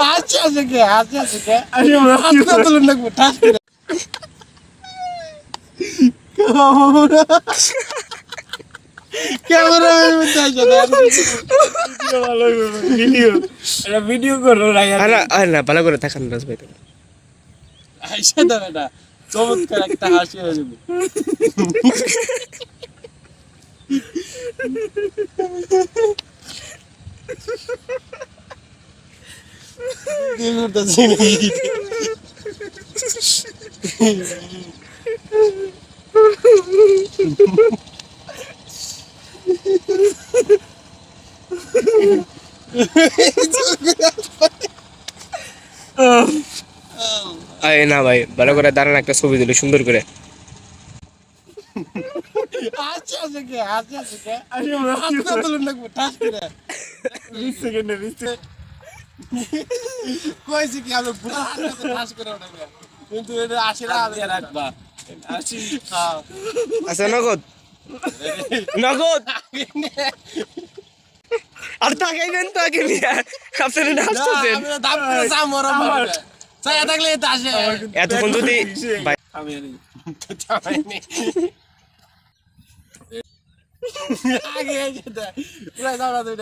হাসি আছে কে হাসি আছে কে হাসতে তুলুন লাগবে ঠাস করে ক্যামেরা ভিডিও এটা ভিডিও করো না আরে আরে না ভালো করে থাকান রাজ ভাই হাসি দাও এটা চমৎকার একটা হাসি হয়ে যাবে কি আরে না ভাই ভালো করে দাঁড়ান একটা ছবি দিল সুন্দর করে। আচ্ছা আছে কে আচ্ছা আছে। কে হাসতে তুলুন লাগবে ঠাস করে। বিশ সেকেন্ডে বিশ কইছি কি আমি পুরো ঠাস করে ওঠাবে কিন্তু এটা আসে না আমি রাখবা। আসি আচ্ছা নগদ? নগদ? আর তাকাইবেন তো আগে মিয়া আপনারা না হাসতেছেন আমি দাম করে চাম মরম মারবে চাই থাকলে এটা আসে। এতক্ষণ যদি ভাই আমি আগে পুরো তুই